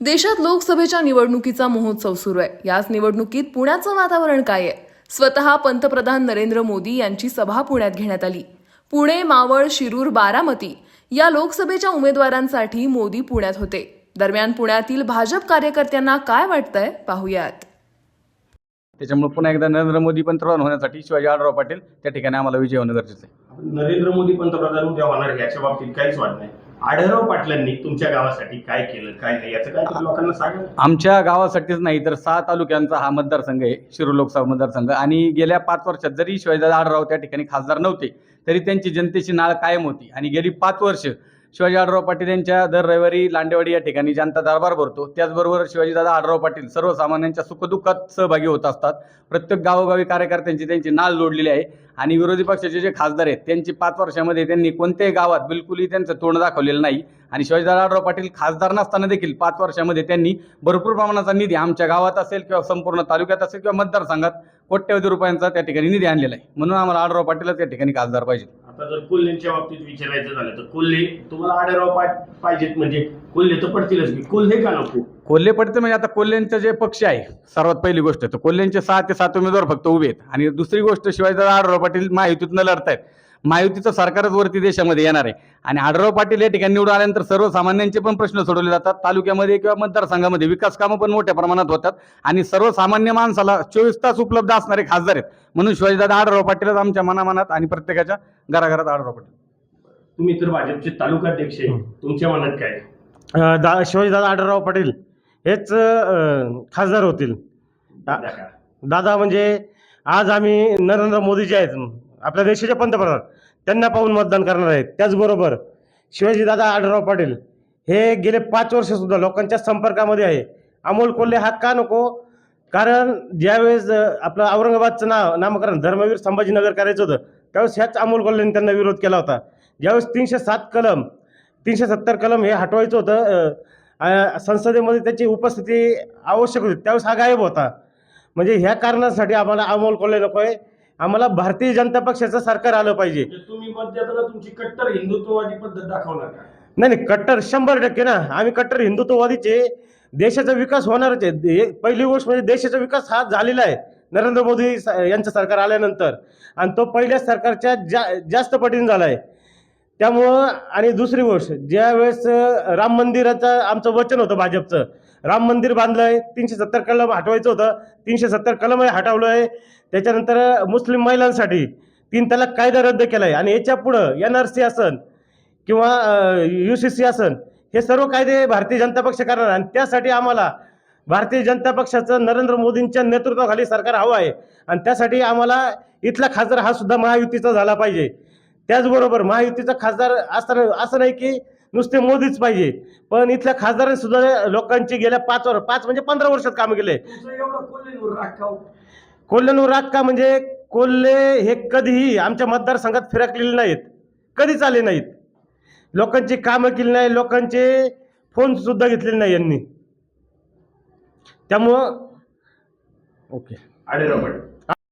देशात लोकसभेच्या निवडणुकीचा महोत्सव सुरू आहे. याच निवडणुकीत पुण्याचं वातावरण काय आहे? स्वतः पंतप्रधान नरेंद्र मोदी यांची सभा पुण्यात घेण्यात आली. पुणे मावळ शिरूर बारामती या लोकसभेच्या उमेदवारांसाठी मोदी पुण्यात होते. दरम्यान पुण्यातील भाजप कार्यकर्त्यांना काय वाटतंय? पाहुयात. त्याच्यामुळे पुन्हा एकदा नरेंद्र मोदी पंतप्रधान होण्यासाठी शिवाजी आढळराव पाटील त्या ठिकाणी आम्हाला विजय होणं गरजेचं आहे. नरेंद्र मोदी पंतप्रधान उद्या होणार याच्या बाबतीत काहीच वाट नाही. आढळराव पाटलांनी तुमच्या गावासाठी काय केलं काय नाही याचं काय तुम्ही लोकांना सांगा? आमच्या गावासाठीच नाही तर सहा तालुक्यांचा हा मतदारसंघ आहे शिरूर लोकसभा मतदारसंघ. आणि गेल्या पाच वर्षात जरी शिवाजीदादा आढळराव त्या ठिकाणी खासदार नव्हते तरी त्यांची जनतेची नाळ कायम होती. आणि गेली पाच वर्ष शिवाजी आडराव पाटील यांच्या दर रविवारी लांडेवाडी या ठिकाणी जनता दरबार भरतो. त्याचबरोबर शिवाजीदादा आडराव पाटील सर्वसामान्यांच्या सुखदुःखात सहभागी होत असतात. प्रत्येक गावोगावी कार्यकर्त्यांची त्यांची नाल जोडलेली आहे आणि विरोधी पक्षाचे जे खासदार आहेत त्यांची पाच वर्षामध्ये त्यांनी कोणत्याही गावात बिलकुलही त्यांचं तोंड दाखवलेलं नाही. आणि शिवाजीदादा आडराव पाटील खासदार नसताना देखील पाच वर्षामध्ये त्यांनी भरपूर प्रमाणाचा निधी आमच्या गावात असेल किंवा संपूर्ण तालुक्यात असेल किंवा मतदारसंघात कोट्यवधी रुपयांचा त्या ठिकाणी निधी आणलेला आहे. म्हणून आम्हाला आडराव पाटीलच त्या ठिकाणी खासदार पाहिजे. आता जर कोल्हेंच्या बाबतीत विचारायचं झालं तर कोल्हे तुम्हाला आढळराव पाहिजेत म्हणजे कोल्हे तर पडतीलच की कोल्हे का नको? कोल्हे पडते म्हणजे आता कोल्ह्यांचे जे पक्ष आहे सर्वात पहिली गोष्ट तर कोल्ह्यांचे सहा ते सात उमेदवार फक्त उभे आहेत. आणि दुसरी गोष्ट शिवाजीदादा आढळराव पाटील महायुतीतनं लढतायत. महायुतीचं सरकारच वरती देशामध्ये येणार आहे. आणि आढळराव पाटील या ठिकाणी निवडून आल्यानंतर सर्वसामान्यांचे पण प्रश्न सोडवले जातात. तालुक्यामध्ये किंवा मतदारसंघामध्ये विकास कामं पण मोठ्या प्रमाणात होतात. आणि सर्वसामान्य माणसाला चोवीस तास उपलब्ध असणारे खासदार आहेत. म्हणून शिवाजीदादा आढळराव पाटीलच आमच्या मनामनात आणि प्रत्येकाच्या घराघरात आढळराव पाटील. तुम्ही तर भाजपचे तालुकाध्यक्ष तुमच्या मनात काय दा शिवाजीदादा आढळराव पाटील हेच खासदार होतील. दादा म्हणजे आज आम्ही नरेंद्र मोदी जे आहेत. आपल्या देशाचे पंतप्रधान. त्यांना पाहून मतदान करणार आहेत. त्याचबरोबर शिवाजीदादा आढळराव पाटील हे गेले पाच वर्षसुद्धा लोकांच्या संपर्कामध्ये आहे. अमोल कोल्हे हा का नको? कारण ज्यावेळेस आपलं औरंगाबादचं नाव नामकरण धर्मवीर संभाजीनगर करायचं होतं त्यावेळेस ह्याच अमोल कोल्हेने त्यांना विरोध केला होता. ज्यावेळेस तीनशे सात कलम तीनशे सत्तर कलम हे हटवायचं होतं संसदेमध्ये त्याची उपस्थिती आवश्यक होती. त्यावेळेस हा गायब होता. म्हणजे ह्या कारणासाठी आम्हाला अमोल कोल्हे नको आहे. आम्हाला भारतीय जनता पक्षाचं सरकार आलं पाहिजे. म्हणजे तुम्ही तुमची कट्टर हिंदुत्ववादी पद्धत दाखवणार नाही नाही कट्टर शंभर टक्के ना. आम्ही कट्टर हिंदुत्ववादीचे देशाचा विकास होणारच आहे. पहिली गोष्ट म्हणजे देशाचा विकास हा झालेला आहे. नरेंद्र मोदी यांचं सरकार आल्यानंतर. आणि तो पहिल्या सरकारच्या जा जास्त पटीने झाला आहे. त्यामुळं आणि दुसरी गोष्ट ज्या वेळेस राम मंदिराचं आमचं वचन होतं भाजपचं राम मंदिर बांधलं आहे तीनशे सत्तर कलम हटवायचं होतं तीनशे सत्तर कलम हटवलं आहे त्याच्यानंतर मुस्लिम महिलांसाठी तीन तलाक कायदा रद्द केला आहे आणि याच्या पुढं एन आर सी असन किंवा यू सी सी असन हे सर्व कायदे भारतीय जनता पक्ष करणार आणि त्यासाठी आम्हाला भारतीय जनता पक्षाचं नरेंद्र मोदींच्या नेतृत्वाखाली सरकार हवं आहे आणि त्यासाठी आम्हाला इथला खासदार हा सुद्धा महायुतीचा झाला पाहिजे. त्याचबरोबर महायुतीचा खासदार असताना असं नाही की नुसते मोदीच पाहिजे. पण इथल्या खासदारांनी सुद्धा लोकांची गेल्या पाच वर पाच म्हणजे पंधरा वर्षात काम केले. कोल्ह्यांवर राग का म्हणजे कोल्हे हे कधीही आमच्या मतदारसंघात फिरकलेले नाहीत. कधीच आले नाहीत. लोकांची कामं केली नाही लोकांचे फोन सुद्धा घेतलेले नाही यांनी. त्यामुळं ओके. पाटील